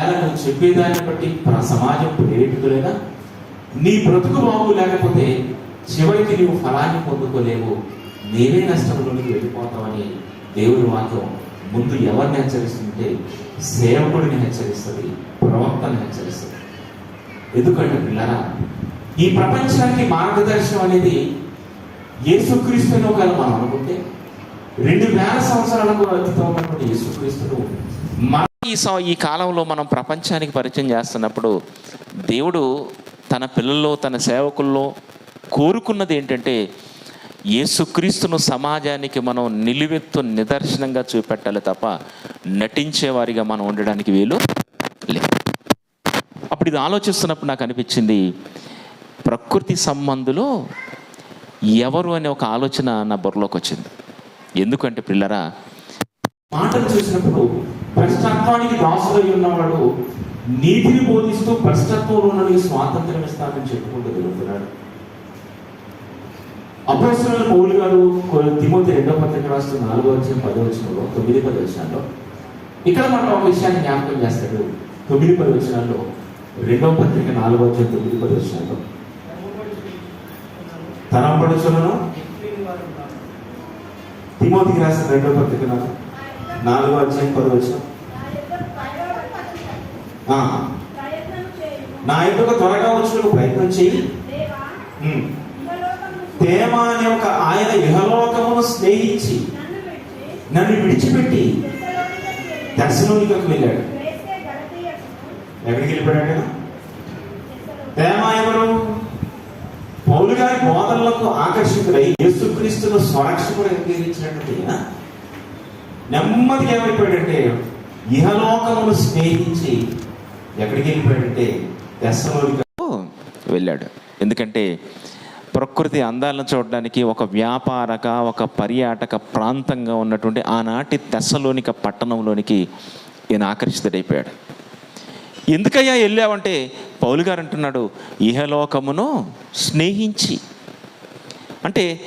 అలా నువ్వు చెప్పేదాన్ని బట్టి సమాజం ప్రేరేపితులేదా నీ బ్రతుకు బాగు లేకపోతే చివరికి నీవు ఫలాన్ని పొందుకోలేవు. నేనే నష్టంలోనికి వెళ్ళిపోతావని దేవుని వాక్యం ముందు ఎవరిని హెచ్చరిస్తుంటే సేవకుడిని హెచ్చరిస్తుంది ప్రవక్తను హెచ్చరిస్తుంది. ఎందుకంటే పిల్లరా ఈ ప్రపంచానికి మార్గదర్శనం అనేది యేసుక్రీస్తుని ఒకవేళ మనం అనుకుంటే రెండు వేల సంవత్సరాలకు అతీతం ఉన్నటువంటి యేసుక్రీస్తును మన ఈ ఈ కాలంలో మనం ప్రపంచానికి పరిచయం చేస్తున్నప్పుడు దేవుడు తన పిల్లల్లో తన సేవకుల్లో కోరుకున్నది ఏంటంటే యేసుక్రీస్తును సమాజానికి మనం నిలువెత్తు నిదర్శనంగా చూపెట్టాలి తప్ప నటించేవారిగా మనం ఉండడానికి వీలు లేదు. అప్పుడు ఇది ఆలోచిస్తున్నప్పుడు నాకు అనిపించింది ప్రకృతి సంబంధులు ఎవరు అనే ఒక ఆలోచన నా బుర్రలోకి వచ్చింది. ఎందుకంటే పిల్లరా మాటలు చూసినప్పుడు భ్రష్టత్వానికి దాసులై ఉన్నవాడు నీతిని బోధిస్తూ భ్రష్టత్వంలో ఉన్న స్వాతంత్రం ఇస్తానని చెప్పుకుంటూ తిరుగుతున్నాడు. అపోస్తుల పౌలు గారు తిమోతి రెండో పత్రిక రాష్ట్రం నాలుగో వచ్చిన పదో వచ్చినలో తొమ్మిది పది వచ్చినాల్లో ఇక్కడ మనం ఒక విషయాన్ని జ్ఞాపకం చేస్తాడు. తొమ్మిది పది వచ్చినాల్లో రెండో పత్రిక నాలుగో వచ్చిన తొమ్మిది పది వచ్చినాల్లో తరంపడుచులను తిమోతికి రాసిన రెండో పత్రిక నాలుగు- నాలుగో అధ్యాయం పదో వచ్చిన నా యొక్క త్వరగా వచ్చిన ప్రయత్నం చేయి. తేమ అనే ఒక ఆయన ఇహలోకమును స్నేహించి నన్ను విడిచిపెట్టి దర్శనంలోకి వెళ్ళాడు. ఎక్కడికి వెళ్ళిపోయాడు ఆయన? తేమ ఎవరు? పౌలు గారి బోధనలకు ఆకర్షితులై యేసుక్రీస్తును స్వరక్షకుడు అంగీకరించినటువంటి నెమ్మదిగా ఏమైపోయాడంటే ఇహలోకమును స్నేహించి ఎక్కడికి వెళ్ళిపోయాడంటే వెళ్ళాడు. ఎందుకంటే ప్రకృతి అందాలను చూడడానికి ఒక వ్యాపారక ఒక పర్యాటక ప్రాంతంగా ఉన్నటువంటి ఆనాటి దశలోనిక పట్టణంలోనికి ఈయన ఆకర్షితుడైపోయాడు. ఎందుకయ్యా వెళ్ళావంటే పౌలు గారు అంటున్నాడు ఇహలోకమును స్నేహించి. అంటే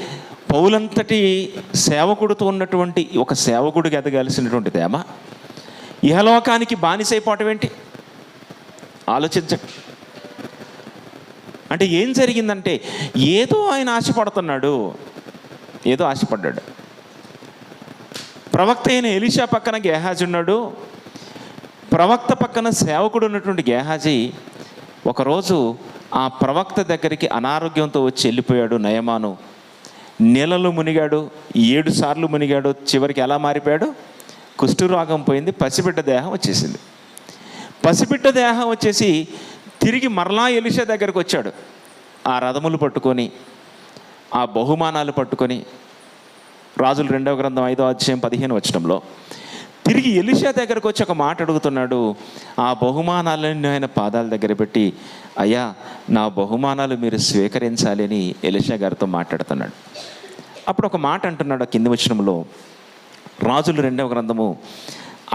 పౌలంతటి సేవకుడితో ఉన్నటువంటి ఒక సేవకుడికి ఎదగాల్సినటువంటి తేమ ఇహలోకానికి బానిసైపోవటం ఏంటి? ఆలోచించండి. అంటే ఏం జరిగిందంటే ఏదో ఆయన ఆశపడుతున్నాడు ఏదో ఆశపడ్డాడు. ప్రవక్త అయిన ఎలిషా పక్కన గేహాజీ ఉన్నాడు. ప్రవక్త పక్కన సేవకుడు ఉన్నటువంటి గేహాజీ ఒకరోజు ఆ ప్రవక్త దగ్గరికి అనారోగ్యంతో వచ్చి వెళ్ళిపోయాడు నయమాను. నీళ్ళలో మునిగాడు ఏడు సార్లు మునిగాడు చివరికి ఎలా మారిపోయాడు? కుష్ఠరోగం పోయింది పసిబిడ్డ దేహం వచ్చేసింది. పసిబిడ్డ దేహం వచ్చేసి తిరిగి మరలా ఎలిష దగ్గరకు వచ్చాడు. ఆ రథములు పట్టుకొని ఆ బహుమానాలు పట్టుకొని రాజులు రెండవ గ్రంథం ఐదో అధ్యాయం పదిహేను వచ్చడంలో తిరిగి ఎలిషా దగ్గరకు వచ్చి ఒక మాట అడుగుతున్నాడు. ఆ బహుమానాలను ఆయన పాదాల దగ్గర పెట్టి అయ్యా నా బహుమానాలు మీరు స్వీకరించాలి అని ఎలిషా గారితో మాట్లాడుతున్నాడు. అప్పుడు ఒక మాట అంటున్నాడు ఆ కింది వచనంలో. రాజులు రెండవ గ్రంథము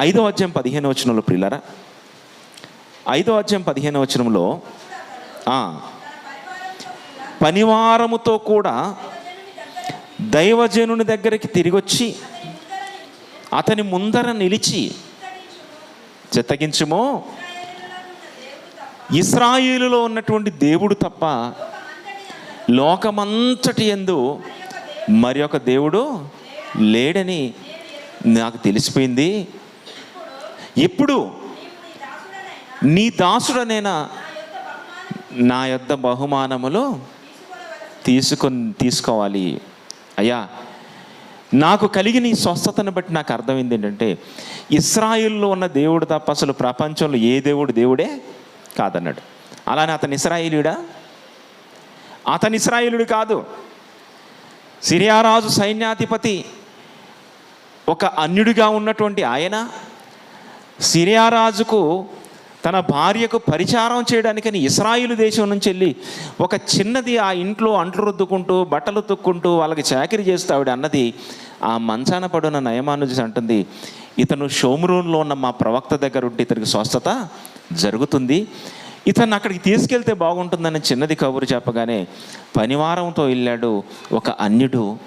ఐదో అధ్యాయం పదిహేను వచనంలో ప్రియులరా. ఐదో అధ్యాయం పదిహేను వచనంలో పనివారముతో కూడా దైవజనుని దగ్గరికి తిరిగొచ్చి అతని ముందర నిలిచి చెత్తగించుమో ఇస్రాయేలులో ఉన్నటువంటి దేవుడు తప్ప లోకమంతటి ఎందు మరి ఒక దేవుడు లేడని నాకు తెలిసిపోయింది. ఇప్పుడు నీ దాసుడనైనా నా యొద్ద బహుమానములు తీసుకొని తీసుకోవాలి. అయ్యా నాకు కలిగిన ఈ స్వస్థతను బట్టి నాకు అర్థమైంది ఏంటంటే ఇస్రాయిల్లో ఉన్న దేవుడు తప్ప అసలు ప్రపంచంలో ఏ దేవుడు దేవుడే కాదన్నాడు. అలానే అతను ఇస్రాయిలుడా? అతను ఇస్రాయిలుడు కాదు. సిరియారాజు సైన్యాధిపతి ఒక అన్యుడిగా ఉన్నటువంటి ఆయన సిరియారాజుకు తన భార్యకు పరిచారం చేయడానికని ఇస్రాయిలు దేశం నుంచి వెళ్ళి ఒక చిన్నది ఆ ఇంట్లో అంట్లు రుద్దుకుంటూ బట్టలు తుక్కుంటూ వాళ్ళకి చాకరీ చేస్తూ ఆవిడ అన్నది ఆ మంచాన పడున్న నయమాను అంటుంది ఇతను షోమ్రూన్లో ఉన్న మా ప్రవక్త దగ్గర ఉంటే ఇతనికి స్వస్థత జరుగుతుంది. ఇతను అక్కడికి తీసుకెళ్తే బాగుంటుందని చిన్నది కబురు చెప్పగానే పనివారంతో వెళ్ళాడు ఒక అన్యుడు.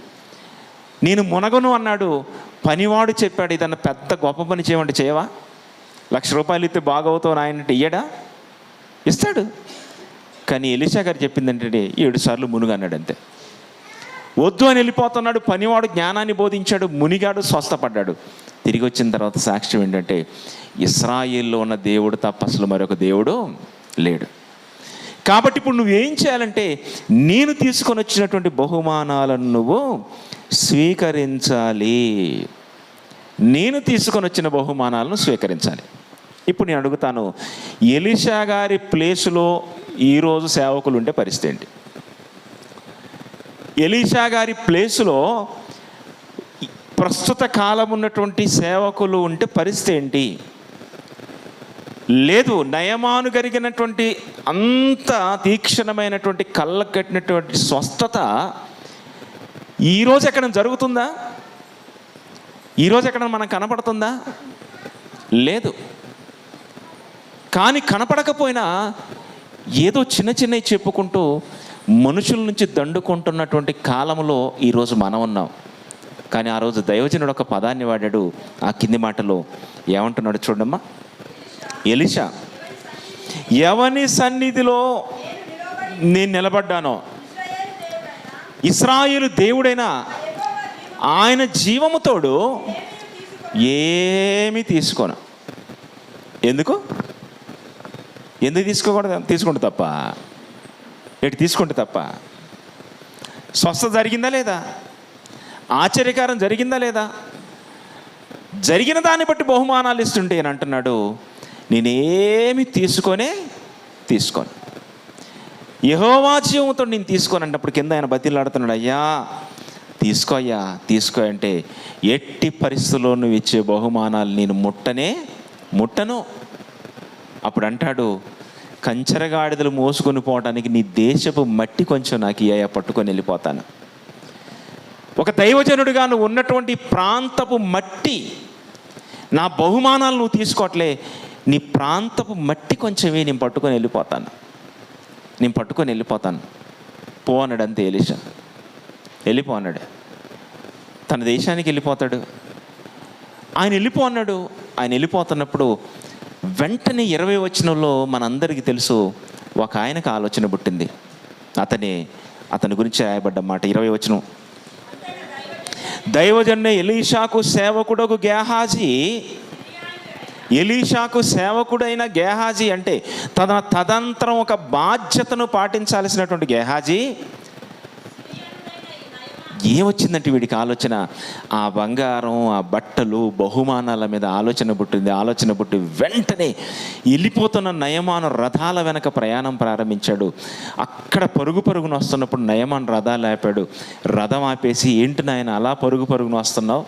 నేను మునగను అన్నాడు. పనివాడు చెప్పాడు ఇదన్న పెద్ద గొప్ప పని చేయమంటే చేయవా? లక్ష రూపాయలు ఇస్తే బాగవుతావు నాయనంటే ఇయ్యడా? ఇస్తాడు. కానీ ఎలిషా గారు చెప్పిందంటే ఏడు సార్లు మునుగు అంతే. వద్దు అని వెళ్ళిపోతున్నాడు. పనివాడు జ్ఞానాన్ని బోధించాడు. మునిగాడు స్వస్థపడ్డాడు. తిరిగి వచ్చిన తర్వాత సాక్ష్యం ఏంటంటే ఇస్రాయిల్లో ఉన్న దేవుడు తప్ప అసలు మరొక దేవుడు లేడు. కాబట్టి ఇప్పుడు నువ్వేం చేయాలంటే నేను తీసుకొని వచ్చినటువంటి బహుమానాలను నువ్వు స్వీకరించాలి. నేను తీసుకొని వచ్చిన బహుమానాలను స్వీకరించాలి. ఇప్పుడు నేను అడుగుతాను ఎలిషా గారి ప్లేసులో ఈరోజు సేవకులు ఉండే పరిస్థితి ఏంటి? ఎలీషా గారి ప్లేసులో ప్రస్తుత కాలం ఉన్నటువంటి సేవకులు ఉంటే పరిస్థితి ఏంటి? లేదు నయమాను కలిగినటువంటి అంత తీక్షణమైనటువంటి కళ్ళ కట్టినటువంటి స్వస్థత ఈరోజు ఎక్కడ జరుగుతుందా? ఈరోజు ఎక్కడ మనకు కనపడుతుందా? లేదు. కానీ కనపడకపోయినా ఏదో చిన్న చిన్నవి చెప్పుకుంటూ మనుషుల నుంచి దండుకుంటున్నటువంటి కాలంలో ఈరోజు మనం ఉన్నాం. కానీ ఆ రోజు దైవజనుడు ఒక పదాన్ని వాడాడు ఆ కింది మాటలో. ఏమంటున్నాడు చూడమ్మా. ఎలిషా ఎవని సన్నిధిలో నేను నిలబడ్డానో? ఇస్రాయేలు దేవుడైనా ఆయన జీవముతోడు ఏమీ తీసుకోను. ఎందుకు? ఎందుకు తీసుకోకూడదు? తీసుకుంటే తప్ప. ఎటు తీసుకుంటే తప్ప? స్వస్థ జరిగిందా లేదా? ఆశ్చర్యకారం జరిగిందా లేదా? జరిగిన దాన్ని బట్టి బహుమానాలు ఇస్తుంటే అని అంటున్నాడు నేనేమి తీసుకొనే తీసుకోను. యహోవా జీవంతో నేను తీసుకోను అన్నప్పుడు కింద ఆయన బతిలాడుతున్నాడు అయ్యా తీసుకో అయ్యా తీసుకో అంటే ఎట్టి పరిస్థితుల్లో నువ్వు ఇచ్చే బహుమానాలు నేను ముట్టనే ముట్టను. అప్పుడు అంటాడు కంచరగాడిదలు మోసుకొని పోవడానికి నీ దేశపు మట్టి కొంచెం నాకు ఇయ్యా పట్టుకొని వెళ్ళిపోతాను. ఒక దైవజనుడిగా నువ్వు ఉన్నటువంటి ప్రాంతపు మట్టి నా బహుమానాలు నువ్వు తీసుకోవట్లే నీ ప్రాంతపు మట్టి కొంచెమే నేను పట్టుకొని వెళ్ళిపోతాను. నేను పట్టుకొని వెళ్ళిపోతాను. పో అన్నాడు అంతే ఎలిషా. వెళ్ళిపో అన్నాడు. తన దేశానికి వెళ్ళిపోతాడు. ఆయన వెళ్ళిపో అన్నాడు. ఆయన వెళ్ళిపోతున్నప్పుడు వెంటనే ఇరవై వచనంలో మనందరికీ తెలుసు ఒక ఆయనకు ఆలోచన పుట్టింది. అతనే అతని గురించి రాయబడ్డ మాట ఇరవై వచనం. దైవజన్య ఎలీషాకు సేవకుడకు గేహాజీ ఎలీషాకు సేవకుడైన గేహాజీ అంటే తన తదంతరం ఒక బాధ్యతను పాటించాల్సినటువంటి గేహాజీ. ఏమొచ్చిందంటే వీడికి ఆలోచన? ఆ బంగారం ఆ బట్టలు బహుమానాల మీద ఆలోచన పుట్టింది. ఆలోచన పుట్టి వెంటనే వెళ్ళిపోతున్న నయమాను రథాల వెనక ప్రయాణం ప్రారంభించాడు. అక్కడ పరుగు పరుగున వస్తున్నప్పుడు నయమాన్ రథాలు ఆపాడు. రథం ఆపేసి ఏంటి నాయన అలా పరుగు పరుగున వస్తున్నావు?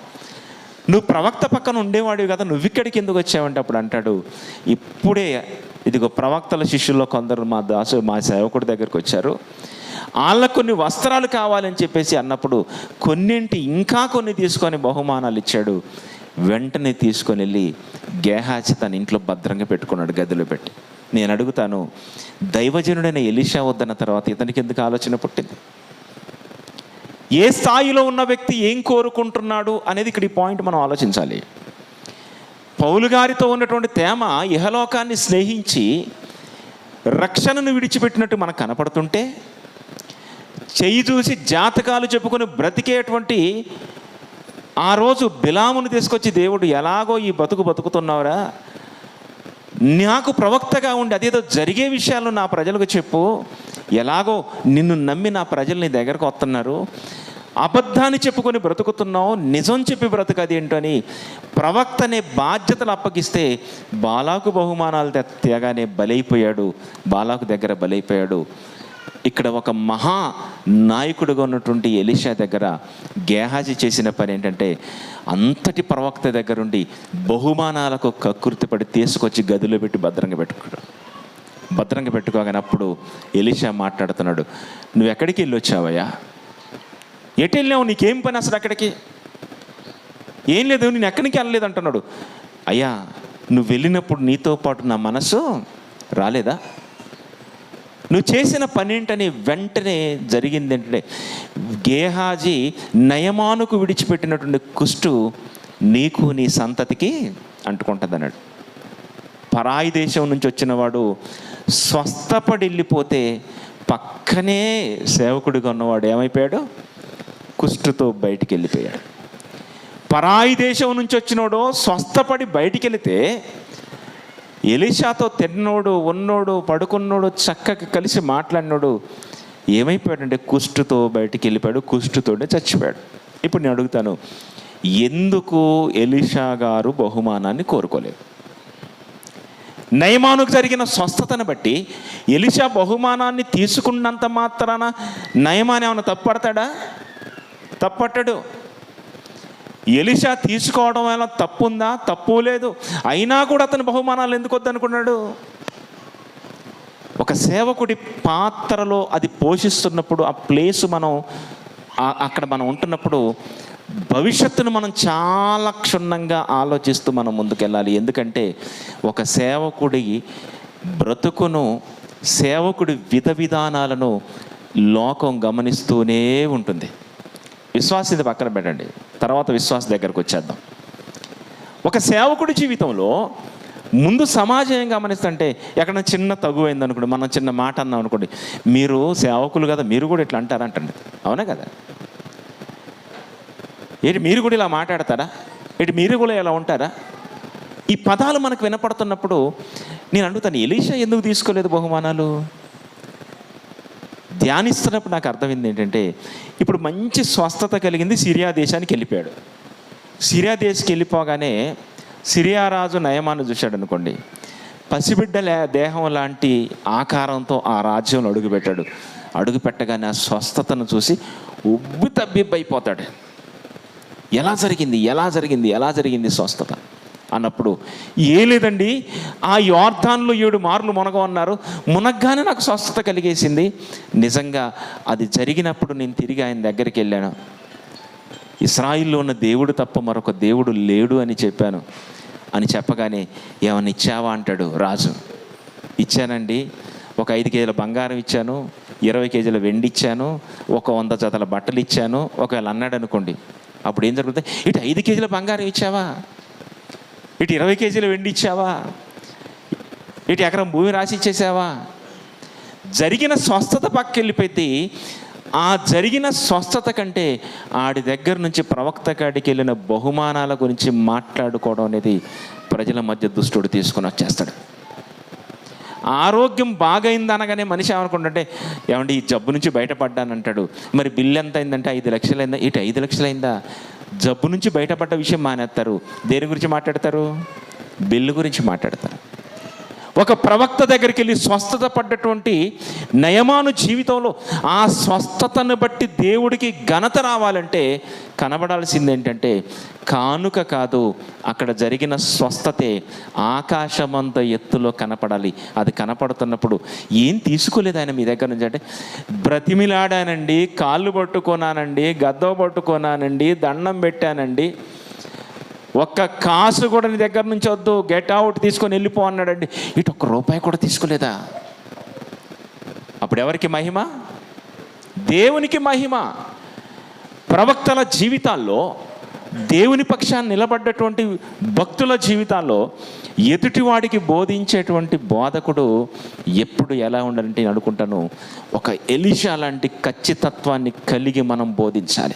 నువ్వు ప్రవక్త పక్కన ఉండేవాడివి కదా నువ్వు ఇక్కడికి ఎందుకు వచ్చావంటే అప్పుడు అంటాడు. ఇప్పుడే ఇదిగో ప్రవక్తల శిష్యుల్లో కొందరు మా దాసు మా సేవకుడి దగ్గరికి వచ్చారు. వాళ్ళకు కొన్ని వస్త్రాలు కావాలని చెప్పేసి అన్నప్పుడు కొన్నింటి ఇంకా కొన్ని తీసుకొని బహుమానాలు ఇచ్చాడు. వెంటనే తీసుకొని వెళ్ళి గేహాచి తన ఇంట్లో భద్రంగా పెట్టుకున్నాడు గదిలో పెట్టి. నేను అడుగుతాను దైవజనుడైన ఎలిషా వద్దన్న తర్వాత ఇతనికి ఎందుకు ఆలోచన పుట్టింది? ఏ స్థాయిలో ఉన్న వ్యక్తి ఏం కోరుకుంటున్నాడు అనేది ఇక్కడ ఈ పాయింట్ మనం ఆలోచించాలి. పౌలు గారితో ఉన్నటువంటి తేమ ఇహలోకాన్ని స్నేహించి రక్షణను విడిచిపెట్టినట్టు మనకు కనపడుతుంటే చెయ్యి చూసి జాతకాలు చెప్పుకొని బ్రతికేటువంటి ఆ రోజు బిలామును తీసుకొచ్చి దేవుడు ఎలాగో ఈ బతుకు బతుకుతున్నావురా? నాకు ప్రవక్తగా ఉండి అదేదో జరిగే విషయాలు నా ప్రజలకు చెప్పు. ఎలాగో నిన్ను నమ్మి నా ప్రజలు నీ దగ్గరకు వస్తున్నారు. అబద్ధాన్ని చెప్పుకొని బ్రతుకుతున్నావు నిజం చెప్పి బ్రతకది ఏంటని ప్రవక్త అనే బాధ్యతలు అప్పగిస్తే బాలాకు బహుమానాలు తెగానే తేగానే బలైపోయాడు. బాలాకు దగ్గర బలైపోయాడు. ఇక్కడ ఒక మహా నాయకుడుగా ఉన్నటువంటి ఎలిషా దగ్గర గేహాజీ చేసిన పని ఏంటంటే అంతటి ప్రవక్త దగ్గరుండి బహుమానాలకు కకృతిపడి తీసుకొచ్చి గదిలో పెట్టి భద్రంగా పెట్టుకున్నాడు. భద్రంగా పెట్టుకోగానే అప్పుడు ఎలిషా మాట్లాడుతున్నాడు నువ్వు ఎక్కడికి వెళ్ళి వచ్చావయ్యా ఎటు వెళ్ళావు? నీకేం పని అసలు అక్కడికి? ఏం లేదు నేను ఎక్కడికి వెళ్ళలేదు అంటున్నాడు. అయ్యా నువ్వు వెళ్ళినప్పుడు నీతో పాటు నా మనసు రాలేదా? నువ్వు చేసిన పని ఏంటని వెంటనే జరిగింది ఏంటంటే గేహాజీ నయమానుకు విడిచిపెట్టినటువంటి కుష్టు నీకు నీ సంతతికి అంటుకుంటుంది అన్నాడు పరాయి దేశం నుంచి వచ్చినవాడు స్వస్థపడి వెళ్ళిపోతే పక్కనే సేవకుడిగా ఉన్నవాడు ఏమైపోయాడు? కుష్టుతో బయటికి వెళ్ళిపోయాడు పరాయి దేశం నుంచి వచ్చినోడు స్వస్థపడి బయటికి వెళితే ఎలిషాతో తిన్నోడు ఉన్నోడు పడుకున్నోడు చక్కగా కలిసి మాట్లాడినోడు ఏమైపోయాడంటే కుష్టుతో బయటికి వెళ్ళిపోయాడు కుష్టుతోనే చచ్చిపోయాడు. ఇప్పుడు నేను అడుగుతాను ఎందుకు ఎలిషా గారు బహుమానాన్ని కోరుకోలేదు? నయమానుకు జరిగిన స్వస్థతను బట్టి ఎలిషా బహుమానాన్ని తీసుకున్నంత మాత్రాన నయమాన్ ఏమైనా తప్పడతాడా తప్పట్టడు ఎలిషా తీసుకోవడం వల్ల తప్పు ఉందా తప్పు లేదు. అయినా కూడా అతని బహుమానాలు ఎందుకు వద్దనుకున్నాడు? ఒక సేవకుడి పాత్రలో అది పోషిస్తున్నప్పుడు ఆ ప్లేస్ మనం అక్కడ మనం ఉంటున్నప్పుడు భవిష్యత్తును మనం చాలా క్షుణ్ణంగా ఆలోచిస్తూ మనం ముందుకెళ్ళాలి. ఎందుకంటే ఒక సేవకుడి బ్రతుకును సేవకుడి విధ విధానాలను లోకం గమనిస్తూనే ఉంటుంది. విశ్వాసిది పక్కన పెట్టండి. తర్వాత విశ్వాస దగ్గరకు వచ్చేద్దాం. ఒక సేవకుడి జీవితంలో ముందు సమాజం ఏం గమనిస్తుంటే ఎక్కడ చిన్న తగువైంది అనుకోండి మనం చిన్న మాట అన్నాం అనుకోండి మీరు సేవకులు కదా మీరు కూడా ఇట్లా అంటారంటండి అవునా కదా? ఏంటి మీరు కూడా ఇలా మాట్లాడతారా? ఏంటి మీరు కూడా ఇలా ఉంటారా? ఈ పదాలు మనకు వినపడుతున్నప్పుడు నేను అడుగుతాను ఎలీషా ఎందుకు తీసుకోలేదు బహుమానాలు? ధ్యానిస్తున్నప్పుడు నాకు అర్థమైంది ఏంటంటే ఇప్పుడు మంచి స్వస్థత కలిగింది సిరియా దేశానికి వెళ్ళిపోయాడు. సిరియా దేశకి వెళ్ళిపోగానే సిరియా రాజు నయమాన్ని చూశాడు అనుకోండి. పసిబిడ్డల దేహం లాంటి ఆకారంతో ఆ రాజ్యంలో అడుగుపెట్టాడు. అడుగు పెట్టగానే ఆ స్వస్థతను చూసి ఉబ్బి తబ్బిబ్బైపోతాడు. ఎలా జరిగింది? ఎలా జరిగింది? ఎలా జరిగింది స్వస్థత? అన్నప్పుడు ఏ లేదండి ఆ యోర్ధాన్లో ఏడు మార్లు మునగమన్నారు మునగ్గానే నాకు స్వస్థత కలిగేసింది. నిజంగా అది జరిగినప్పుడు నేను తిరిగి ఆయన దగ్గరికి వెళ్ళాను. ఇస్రాయిల్లో ఉన్న దేవుడు తప్ప మరొక దేవుడు లేడు అని చెప్పాను. అని చెప్పగానే ఏమన్నా ఇచ్చావా? అంటాడు రాజు. ఇచ్చానండి. ఒక ఐదు కేజీల బంగారం ఇచ్చాను ఇరవై కేజీల వెండి ఇచ్చాను ఒక వంద జతల బట్టలు ఇచ్చాను ఒకవేళ అన్నాడు అనుకోండి అప్పుడు ఏం జరుగుతుంది? ఇటు ఐదు కేజీల బంగారం ఇచ్చావా? ఇటు ఇరవై కేజీలు వెండి ఇచ్చావా? ఇటు ఎకరం భూమి రాసి ఇచ్చేసావా? జరిగిన స్వస్థత పక్కెళ్ళిపోతే ఆ జరిగిన స్వస్థత కంటే ఆడి దగ్గర నుంచి ప్రవక్త కాడికి వెళ్ళిన బహుమానాల గురించి మాట్లాడుకోవడం అనేది ప్రజల మధ్య దుష్టుడు తీసుకుని వచ్చేస్తాడు. ఆరోగ్యం బాగైంది అనగానే మనిషి ఏమనుకుంటుంటే ఏమండి ఈ జబ్బు నుంచి బయటపడ్డానంటాడు. మరి బిల్లు ఎంత అయిందంటే ఐదు లక్షలైందా? ఇటు ఐదు లక్షలైందా? జబ్బు నుంచి బయటపడ్డ విషయం మానేస్తారు దేని గురించి మాట్లాడతారు? బిల్లు గురించి మాట్లాడతారు. ఒక ప్రవక్త దగ్గరికి వెళ్ళి స్వస్థత పడ్డటువంటి నయమాను జీవితంలో ఆ స్వస్థతను బట్టి దేవుడికి ఘనత రావాలంటే కనబడాల్సింది ఏంటంటే కానుక కాదు అక్కడ జరిగిన స్వస్థతే ఆకాశమంత ఎత్తులో కనపడాలి. అది కనపడుతున్నప్పుడు ఏం తీసుకోలేదు ఆయన మీ దగ్గర నుంచి అంటే బ్రతిమిలాడానండి కాళ్ళు పట్టుకున్నానండి గద్ద పట్టుకున్నానండి దండం పెట్టానండి. ఒక్క కాసు కూడా నీ దగ్గర నుంచి వద్దు. గెట్ అవుట్ తీసుకొని వెళ్ళిపో అన్నాడండి. ఇటు ఒక్క రూపాయి కూడా తీసుకోలేదా? అప్పుడు ఎవరికి మహిమ? దేవునికి మహిమ. ప్రవక్తల జీవితాల్లో దేవుని పక్షాన్ని నిలబడ్డటువంటి భక్తుల జీవితాల్లో ఎదుటివాడికి బోధించేటువంటి బోధకుడు ఎప్పుడు ఎలా ఉండాలంటే నేను అనుకుంటాను ఒక ఎలిషా లాంటి ఖచ్చితత్వాన్ని కలిగి మనం బోధించాలి.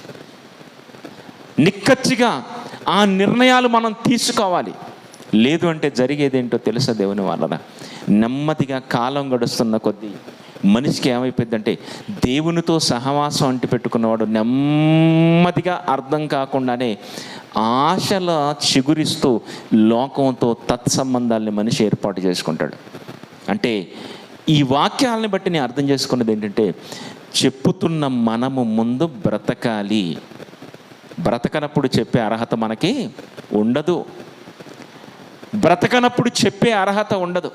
నిక్కచ్చిగా ఆ నిర్ణయాలు మనం తీసుకోవాలి. లేదు అంటే జరిగేదేంటో తెలుసా దేవుని వలన నెమ్మదిగా కాలం గడుస్తున్న కొద్దీ మనిషికి ఏమైపోయిందంటే దేవునితో సహవాసం అంటి పెట్టుకున్నవాడు నెమ్మదిగా అర్థం కాకుండానే ఆశల చిగురిస్తూ లోకంతో తత్సంబంధాలని మనిషి ఏర్పాటు చేసుకుంటాడు. అంటే ఈ వాక్యాలని బట్టి నేను అర్థం చేసుకున్నది ఏంటంటే చెప్పుతున్న మనము ముందు బ్రతకాలి. బ్రతకనప్పుడు చెప్పే అర్హత మనకి ఉండదు. బ్రతకనప్పుడు చెప్పే అర్హత ఉండదు.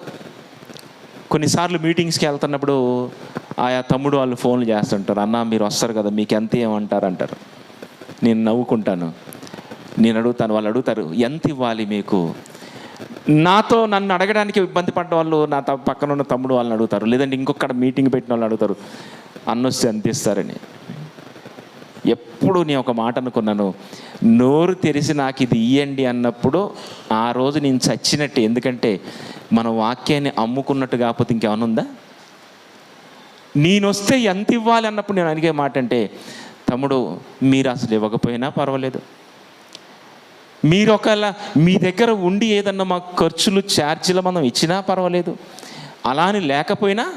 కొన్నిసార్లు మీటింగ్స్కి వెళ్తున్నప్పుడు ఆయా తమ్ముడు వాళ్ళు ఫోన్లు చేస్తుంటారు అన్న మీరు వస్తారు కదా మీకు ఎంత ఏమంటారు అంటారు నేను నవ్వుకుంటాను. నేను అడుగుతాను. వాళ్ళు అడుగుతారు ఎంత ఇవ్వాలి మీకు? నాతో నన్ను అడగడానికి ఇబ్బంది పడ్డ వాళ్ళు నా పక్కన ఉన్న తమ్ముడు వాళ్ళని అడుగుతారు. లేదంటే ఇంకొకటి మీటింగ్ పెట్టిన వాళ్ళు అడుగుతారు అన్నొస్తే ఎంత ఇస్తారని. ఎప్పుడు నేను ఒక మాట అనుకున్నాను నోరు తెరిచి నాకు ఇది ఇయ్యండి అన్నప్పుడు ఆ రోజు నేను చచ్చినట్టు. ఎందుకంటే మన వాక్యాన్ని అమ్ముకున్నట్టు కాకపోతే ఇంకేమైనా ఉందా? నేను వస్తే ఎంత ఇవ్వాలి అన్నప్పుడు నేను అడిగే మాట అంటే తమ్ముడు మీరు అసలు ఇవ్వకపోయినా పర్వాలేదు. మీరు ఒకవేళ మీ దగ్గర ఉండి ఏదన్నా మా ఖర్చులు ఛార్జీలు మనం ఇచ్చినా పర్వాలేదు. అలా అని లేకపోయినా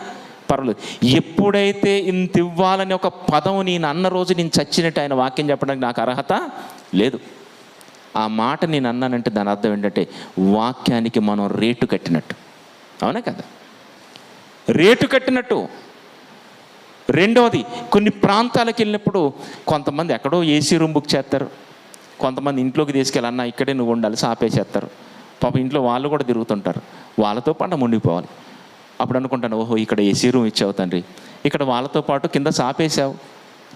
పర్వాలేదు. ఎప్పుడైతే ఇంత ఇవ్వాలని ఒక పదం నేను అన్న రోజు నేను చచ్చినట్టు ఆయన వాక్యం చెప్పడానికి నాకు అర్హత లేదు. ఆ మాట నేను అన్నానంటే దాని అర్థం ఏంటంటే వాక్యానికి మనం రేటు కట్టినట్టు. అవునా కదా? రేటు కట్టినట్టు. రెండవది కొన్ని ప్రాంతాలకు వెళ్ళినప్పుడు కొంతమంది ఎక్కడో ఏసీ రూమ్ బుక్ చేస్తారు. కొంతమంది ఇంట్లోకి తీసుకెళ్ళి అన్న ఇక్కడే నువ్వు ఉండాలి సాపేసేస్తారు. పాప ఇంట్లో వాళ్ళు కూడా తిరుగుతుంటారు. వాళ్ళతో పంట మునిగిపోవాలి అప్పుడు అనుకుంటాను ఓహో ఇక్కడ ఏసీ రూమ్ ఇచ్చావు తండ్రి? ఇక్కడ వాళ్ళతో పాటు కింద సాపేశావు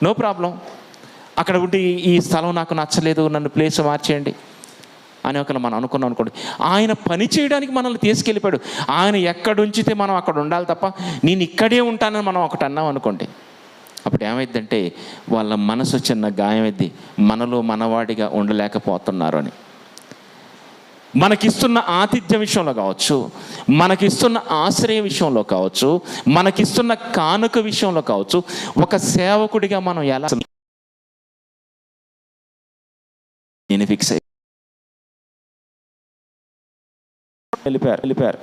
నో ప్రాబ్లం. అక్కడ ఉండి ఈ స్థలం నాకు నచ్చలేదు నన్ను ప్లేస్ మార్చేయండి అని ఒకవేళ మనం అనుకున్నాం అనుకోండి. ఆయన పని చేయడానికి మనల్ని తీసుకెళ్ళిపోయాడు. ఆయన ఎక్కడ ఉంచితే మనం అక్కడ ఉండాలి తప్ప నేను ఇక్కడే ఉంటానని మనం ఒకటి అన్నాం అనుకోండి. అప్పుడు ఏమైందంటే వాళ్ళ మనసు చిన్న గాయమైద్ది మనలో మనవాడిగా ఉండలేకపోతున్నారు అని. మనకిస్తున్న ఆతిథ్య విషయంలో కావచ్చు మనకిస్తున్న ఆశ్రయ విషయంలో కావచ్చు మనకిస్తున్న కానుక విషయంలో కావచ్చు ఒక సేవకుడిగా మనం ఎలా నేను ఫిక్స్ అయ్యి. వెళ్ళిపోయారు వెళ్ళిపోయారు.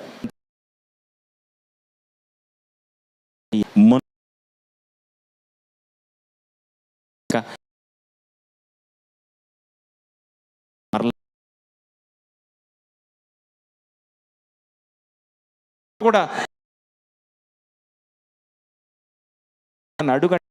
కూడా నన్ను అడుగు